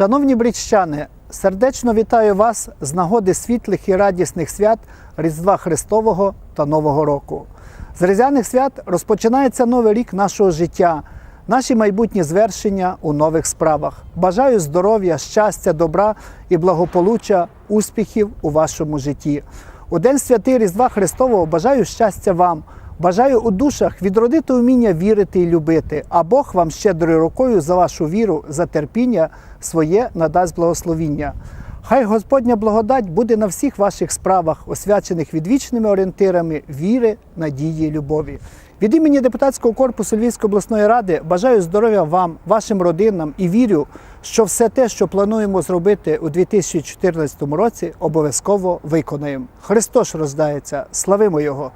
Шановні бріччани, сердечно вітаю вас з нагоди світлих і радісних свят Різдва Христового та Нового року. З різдвяних свят розпочинається новий рік нашого життя, наші майбутні звершення у нових справах. Бажаю здоров'я, щастя, добра і благополуччя, успіхів у вашому житті. У День святий Різдва Христового бажаю щастя вам. Бажаю у душах відродити уміння вірити і любити, а Бог вам щедрою рукою за вашу віру, за терпіння своє надасть благословіння. Хай Господня благодать буде на всіх ваших справах, освячених відвічними орієнтирами віри, надії, любові. Від імені депутатського корпусу Львівської обласної ради бажаю здоров'я вам, вашим родинам і вірю, що все те, що плануємо зробити у 2014 році, обов'язково виконаємо. Христос рождається, славимо Його!